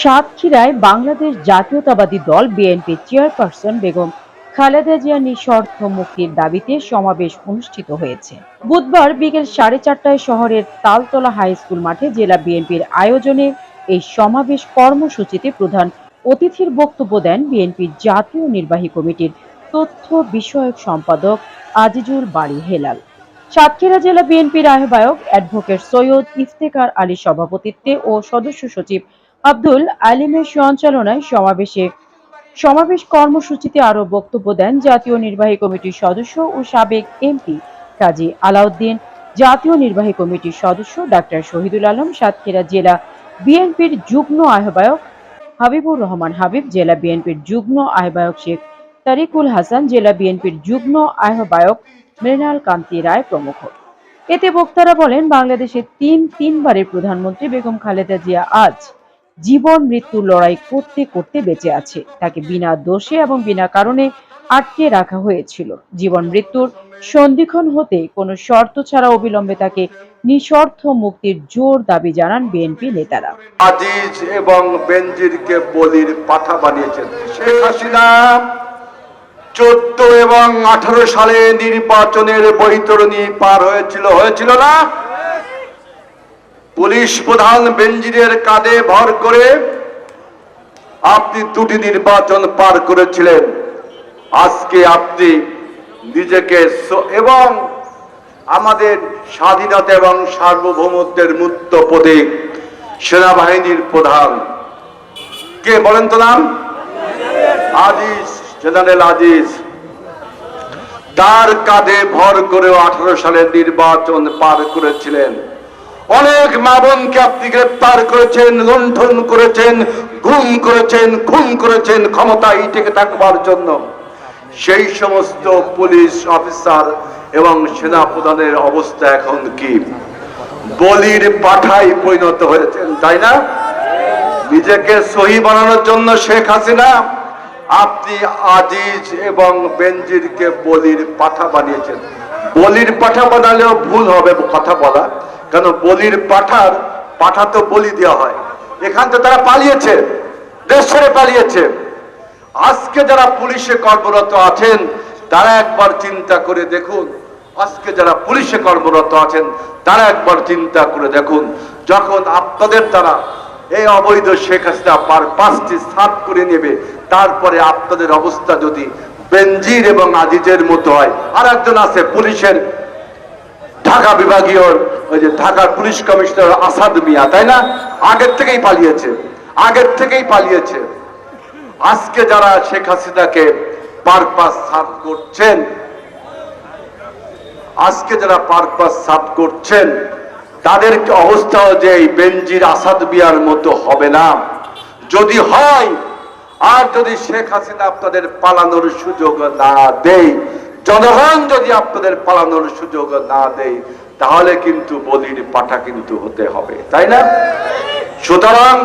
সাতক্ষীরায় বাংলাদেশ জাতীয়তাবাদী দল বিএনপি চেয়ারপারসন বেগম খালেদা জিয়া নিঃশর্ত মুক্তির দাবিতে সমাবেশ অনুষ্ঠিত হয়েছে। বুধবার বিকেল সাড়ে চারটায় শহরের তালতলা হাই স্কুল মাঠে জেলা বিএনপির আয়োজনে এই সমাবেশ কর্মসূচিতে প্রধান অতিথির বক্তব্য দেন বিএনপির জাতীয় নির্বাহী কমিটির তথ্য বিষয়ক সম্পাদক আজিজুল বাড়ি হেলাল। সাতক্ষীরা জেলা বিএনপির আহ্বায়ক অ্যাডভোকেট সৈয়দ ইফতেকার আলীর সভাপতিত্বে ও সদস্য সচিব আব্দুল আলিমের সঞ্চালনায় সমাবেশে সমাবেশ কর্মসূচিতে আরও বক্তব্য দেন জাতীয় নির্বাহী কমিটির সদস্য ও সাবেক এমপি কাজী আলাউদ্দিন, জাতীয় নির্বাহী কমিটির সদস্য ডাক্তার শহীদুল আলম, সাতক্ষীরা জেলা বিএনপির যুগ্ম আহ্বায়ক হাবিবুর রহমান হাবিব, জেলা বিএনপির যুগ্ম আহ্বায়ক শেখ তারিকুল হাসান, জেলা বিএনপির যুগ্ম আহ্বায়ক মৃণাল কান্তি রায় প্রমুখ। এতে বক্তারা বলেন বাংলাদেশের তিন তিনবারের প্রধানমন্ত্রী বেগম খালেদা জিয়া আজ জীবন মৃত্যুর লড়াই করতে করতে বেঁচে আছে। তাকে বিনা দোষে এবং বিনা কারণে আটকে রাখা হয়েছিল। জীবন, মৃত্যুর সন্ধিক্ষণ হতে কোনো শর্ত ছাড়া অবিলম্বে তাকে নিঃশর্ত মুক্তির জোর দাবি জানান বিএনপি নেতারা। আজিজ এবং বেনজিরকে বলির পাঠা বানিয়েছেন শেখ হাসিনা। চোদ্দ এবং আঠারো সালে নির্বাচনের বৈতরণী পার হয়েছিল হয়েছিল না? পুলিশ প্রধান বেনজিরের কাঁধে ভর করে আপনি দুটি নির্বাচন পার করেছিলেন। আজকে আপনি নিজেকে এবং আমাদের স্বাধীনতা এবং সার্বভৌমত্বের মুক্ত প্রতীক সেনাবাহিনীর প্রধান। কে বলেন তো নাম? আজিজ, জেনারেল আজিজ। তার কাঁধে ভর করেও আঠারো সালের নির্বাচন পার করেছিলেন। অনেক মা বোনকে আপনি গ্রেপ্তার করেছেন, লুণ্ঠন করেছেন, গুম করেছেন, খুন করেছেন ক্ষমতায় টিকে থাকবার জন্য। সেই সমস্ত পুলিশ অফিসার এবং সেনা প্রধানের অবস্থা এখন কি? বলির পাঠায় পরিণত হয়েছেন, তাই না? নিজেকে সহি বানানোর জন্য শেখ হাসিনা, আপনি আজিজ এবং বেনজিরকে বলির পাঠা বানিয়েছেন। বলির পাঠা বানালেও ভুল হবে কথা বলা। কেন বলির পাঠার পাঠা তো বলি দেওয়া হয়। এখান থেকে তারা পালিয়েছে, দেশ ছেড়ে পালিয়েছে। আজকে যারা পুলিশে কর্মরত আছেন, তারা একবার চিন্তা করে দেখুন। আজকে যারা পুলিশে কর্মরত আছেন, তারা একবার চিন্তা করে দেখুন। যখন আপনাদের দ্বারা এই অবৈধ শেখ হাসিনা পাঁচটি সাত করে নেবে, তারপরে আপনাদের অবস্থা যদি বেনজির এবং আজিজের মতো হয় আর একজন আছে পুলিশের ঢাকা বিভাগীয়, ওই যে ঢাকার পুলিশ কমিশনার আসাদ মিয়া, তাই না? আগের থেকেই পালিয়েছে, আগের থেকেই পালিয়েছে। আজকে যারা শেখ হাসিনাকে পারপাস সাফ করছেন, আজকে যারা পারপাস সাফ করছেন, তাদের অবস্থাও যে এই বেনজির আসাদ বিয়ার মতো হবে না? যদি হয়, আর যদি শেখ হাসিনা আপনাদের পালানোর সুযোগ না দেয় জনগণ যদি আপনাদের পালানোর সুযোগ না দেয়, তাহলে কিন্তু বলির পাঠা কিন্তু হতে হবে, তাই না? সুতরাং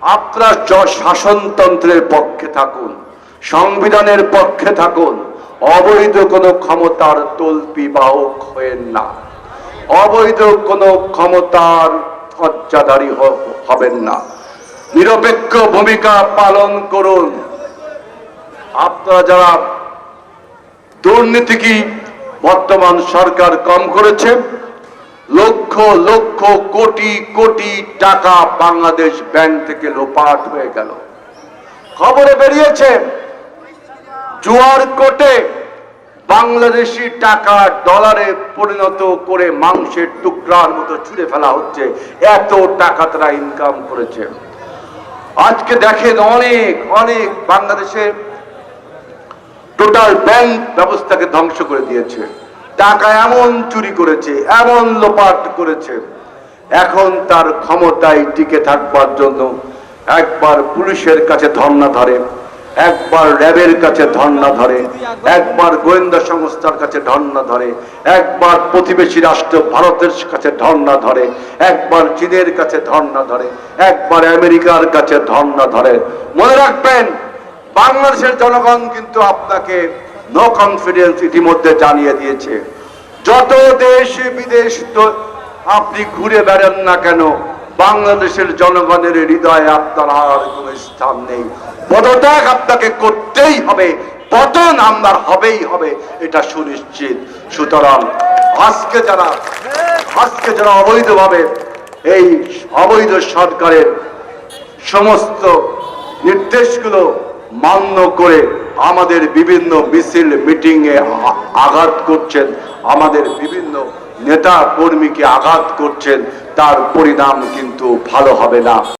আপনারা শাসনতন্ত্রের পক্ষে থাকুন, সংবিধানের পক্ষে থাকুন, অবৈধ কোনো ক্ষমতার তল্পি বাহক হয়েন না। অবৈধ কোনো ক্ষমতার সজ্জাধারী হ- হবেন না। নিরপেক্ষ ভূমিকা পালন করুন। আপনারা যারা দুর্নীতি কি বর্তমান সরকার কম করেছে? লক্ষ লক্ষ কোটি কোটি টাকা বাংলাদেশ ব্যাংক থেকে লোপাট হয়ে গেল। খবরে বেরিয়েছে, জুয়ার কোটে বাংলাদেশি টাকা ডলারে পরিণত করে মাংসের টুকরার মতো ছুঁড়ে ফেলা হচ্ছে। এত টাকা তারা ইনকাম করেছে। আজকে দেখেন অনেক অনেক বাংলাদেশের টোটাল ব্যাংক ব্যবস্থাকে ধ্বংস করে দিয়েছে। টাকা এমন চুরি করেছে, এমন লোপাট করেছে। এখন তার ক্ষমতায় টিকে থাকবার জন্য একবার পুলিশের কাছে ধর্ণা ধরে, একবার র্যাবের কাছে ধর্ণা ধরে, একবার গোয়েন্দা সংস্থার কাছে ধর্ণা ধরে, একবার প্রতিবেশী রাষ্ট্র ভারতের কাছে ধর্ণা ধরে, একবার চীনের কাছে ধর্ণা ধরে, একবার আমেরিকার কাছে ধর্ণা ধরে। মনে রাখবেন বাংলাদেশের জনগণ কিন্তু আপনাকে নো কনফিডেন্স ইতিমধ্যে জানিয়ে দিয়েছে। যত দেশ বিদেশ আপনি ঘুরে বেড়ান না কেন, বাংলাদেশের জনগণের হৃদয়ে আপনার আর কোনো স্থান নেই। পদত্যাগ আপনাকে করতেই হবে, পতন আমার হবেই হবে, এটা সুনিশ্চিত। সুতরাং আজকে যারা আজকে যারা অবৈধভাবে এই অবৈধ সরকারের সমস্ত নির্দেশগুলো মান্য করে আমাদের বিভিন্ন মিছিল মিটিং এ আঘাত করছেন। আমাদের বিভিন্ন নেতা কর্মীকে আঘাত করছেন। তার পরিণাম কিন্তু ভালো হবে না।